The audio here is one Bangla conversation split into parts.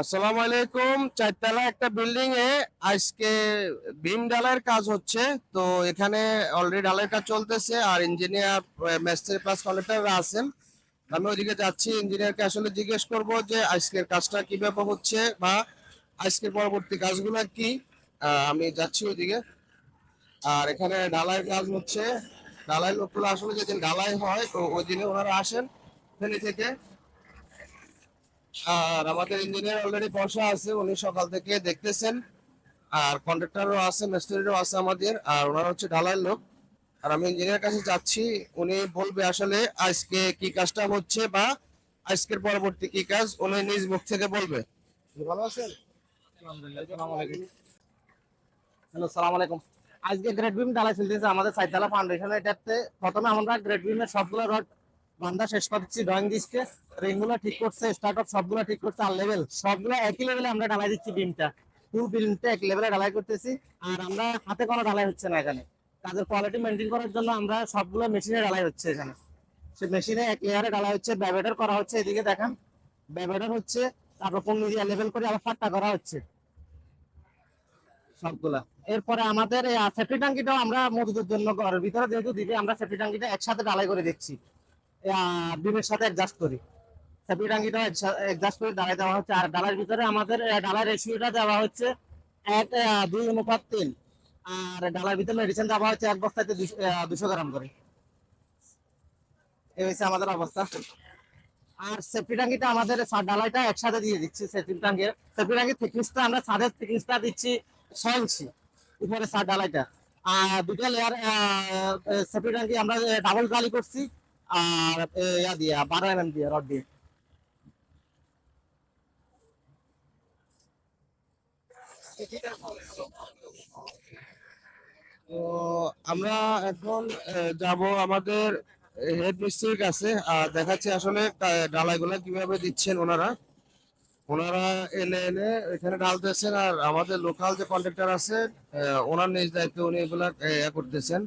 আসসালামু আলাইকুম। চারতলা একটা বিল্ডিং এ আজকে বিম ঢালাইয়ের কাজ হচ্ছে। তো এখানে অলরেডি ঢালাইয়ের কাজ চলতেছে আর ইঞ্জিনিয়ার মেস্ত্রি প্লাস কন্ট্রাক্টররা আছেন। আমি ওইদিকে যাচ্ছি। ইঞ্জিনিয়ারকে আসলে জিজ্ঞেস করব যে আজকের কাজটা কীভাবে হচ্ছে বা আজকের পরবর্তী কাজগুলো কি। আমি যাচ্ছি ওইদিকে। আর এখানে ঢালাইয়ের কাজ হচ্ছে। ঢালাই লোকগুলো আসলে যেদিন ঢালাই হয়, তো ওই দিনে ওনারা আসেন। ফেনি থেকে। আর আমাদের ইঞ্জিনিয়ার অলরেডি বসা আছে, উনি সকাল থেকে দেখতেছেন। আর কন্ট্রাক্টরও আছে মিস্ত্রিরও আছে আমাদের, আর ওনারা হচ্ছে ঢালাইয়ের লোক। আর আমি ইঞ্জিনিয়ার কাছে যাচ্ছি, উনি বলবে আসলে আজকে কি কাজটা হচ্ছে বা আজকের পরবর্তী কি কাজ, উনি নিজ মুখ থেকে বলবে। ভালো আছেন? হ্যালো সালাম আলাইকুম। আজকে গ্রেড বিম ঢালাই চলতেছে, আমাদের সাইতলা ফাউন্ডেশন এটাতে প্রথমে আমরা গ্রেড বিমের সবগুলো রড বান্ধা শেষ করছি ড্রয়িং দিচ্ছে রিংগুলো ঠিক করছে স্টার্ট আপ সবগুলো ঠিক করছে, আর লেভেল সবগুলো একই লেভেলে আমরা ঢালাই দিচ্ছি বিমটা ফুল বিমটা এক লেভেলে ঢালাই করতেছি, আর আমরা হাতে কোনো ঢালাই হচ্ছে না এখানে। কাজের কোয়ালিটি মেনটেন করার জন্য আমরা সবগুলো মেশিনে ঢালাই হচ্ছে এখানে। সে মেশিনে এক লেয়ারে ঢালাই হচ্ছে ব্যাবেটার করা হচ্ছে, এদিকে দেখান। ব্যাবেটার হচ্ছে তারপর পনেরো দিয়ে লেভেল করে আবার ফাট্টা করা হচ্ছে। সবগুলা। এরপরে আমাদের সেফটি ট্যাঙ্কিটাও আমরা মজুদের জন্য ঘরের ভিতরে যেহেতু দিবে, আমরা সেফটি ট্যাঙ্কিটা একসাথে ঢালাই করে দিচ্ছি। বিমের সাথে অ্যাডজাস্ট করি। ট্যাঙ্কিটাও অ্যাডজাস্ট করে ঢালাই দেওয়া হচ্ছে। আর ডালার ভিতরে আমাদের ডালার রেশিওটা দেওয়া হচ্ছে এক দুই অনুপাত তিন। আর ডালার ভিতরে মেডিসিন দেওয়া হচ্ছে এক বস্তাতে দুশো গ্রাম করে। এই হচ্ছে আমাদের অবস্থা। আর সেফটি ট্যাঙ্কিটা আমাদের ডালাইটা একসাথে দিয়ে দিচ্ছি সেফটি ট্যাঙ্কের সেফটি ট্যাঙ্কের থিকনেসটা আমরা ছাদের থিকনেসটা দিচ্ছি ছয় ইঞ্চি উপরে সার ডালাইটা। আর দুটো লেয়ার সেফটি ট্যাঙ্কি আমরা ডাবল গালি করছি। আর ইয়া দিয়ে, বারো এম দিয়ে রড দিয়ে। আমরা এখন যাব আমাদের হেড মিস্ত্রির কাছে, আর দেখাচ্ছি আসলে ডালাইগুলো কীভাবে দিচ্ছেন ওনারা। ওনারা এনে এনে এখানে ঢালতেছেন আর আমাদের লোকাল যে কন্ট্রাক্টর আছে ওনার নিজ দায়িত্বে উনি এগুলা করতেছেন।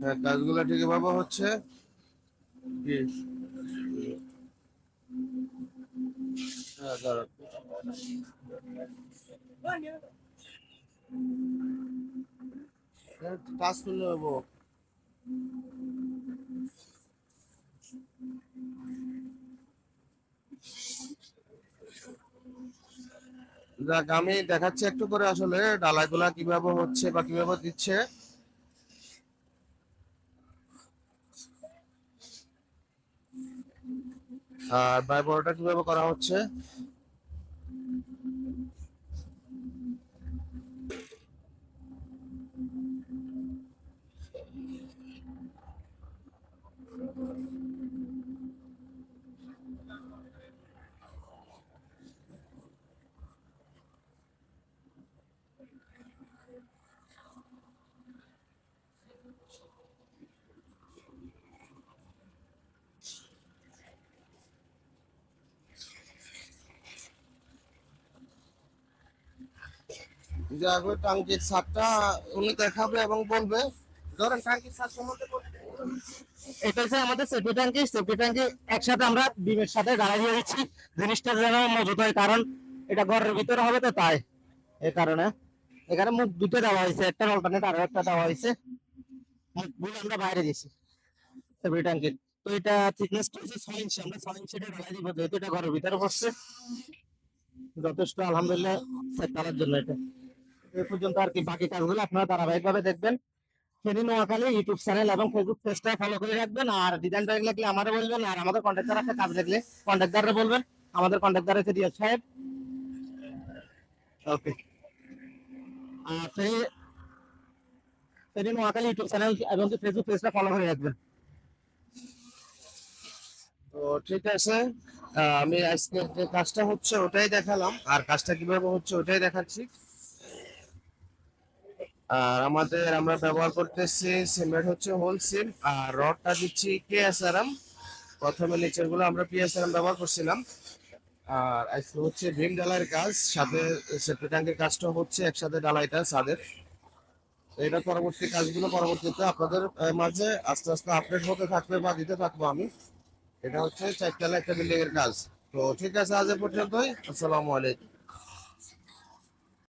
হ্যাঁ, ঠিক ঠিকভাবে হচ্ছে। হ্যাঁ। হ্যাঁ, করলে যাক আমি দেখাচ্ছি একটু করে আসলে ডালাগুলা কীভাবে হচ্ছে বা কীভাবে দিচ্ছে। আর বাইবরটা কীভাবে করা হচ্ছে? ওই টাঙ্কির ছাদটা, উনি দেখাবে এবং বলবে, ধরেন টাঙ্কির ছাদ সম্বন্ধে এটা হচ্ছে আমাদের সেফটি ট্যাঙ্কি সেফটি ট্যাঙ্কি একসাথে আমরা বিমের সাথে ঢালাই দিয়ে দিচ্ছি। জিনিসটা যেন মজুত হয়, কারণ এটা ঘরের ভিতরে হবে তো তাই, এই কারণে। এখানে মুখ দুটো দেওয়া হয়েছে, একটা অল্টারনেট আরও একটা দেওয়া হয়েছে। মুখগুলো আমরা বাইরে দিয়েছি সেফটি ট্যাঙ্কির তো এটা থিকনেসটা হচ্ছে ছয় ইঞ্চি আমরা ছয় ইঞ্চি এটা ঢালাই দিব, যেহেতু এটা ঘরের ভিতরে পড়ছে যথেষ্ট, আলহামদুলিল্লাহ সেট করার জন্য এটা। এ পর্যন্ত আর কি বাকি কাজগুলো আপনারা ধারাবাহিকভাবে দেখবেন। ফেনী নোয়াখালী ইউটিউব চ্যানেল এবং ফেসবুক পেজটা ফলো করে রাখবেন। আর ডিজাইন ড্রয়িং লাগলে আমাদের বলবেন আর আমাদের কন্ট্যাক্টার আছে কাজ লাগলে কন্ট্যাক্টারে বলবেন। আমাদের কন্ট্যাক্টার আছে রিয়াজ সাহেব। ওকে আর ফেনী ফেনী নোয়াখালী ইউটিউব চ্যানেল এবং ফেসবুক পেজটা ফলো করে রাখবেন। তো ঠিক আছে আমি আজকে যে কাজটা হচ্ছে ওটাই দেখালাম। আর কাজটা কীভাবে হচ্ছে ওটাই দেখাচ্ছি। আর আমাদের আমরা ব্যবহার করতেছি সিমেন্ট হচ্ছে হোল সিম আর রডটা দিচ্ছি কে কেএসআরএম প্রথমে নিচেরগুলো আমরা পিএসআরএম ব্যবহার করছিলাম। আর আজকে হচ্ছে ভীম ডালাইয়ের কাজ, সাথে সেপ্টি ট্যাঙ্কের কাজটা হচ্ছে একসাথে ডালাইটা সাদের এটা পরবর্তী কাজগুলো পরবর্তীতে আপনাদের মাঝে আস্তে আস্তে আপডেট হতে থাকবে বা দিতে থাকব আমি। এটা হচ্ছে চারতলা একটা বিল্ডিং এর কাজ। তো ঠিক আছে, আজ পর্যন্তই। আসসালামু আলাইকুম।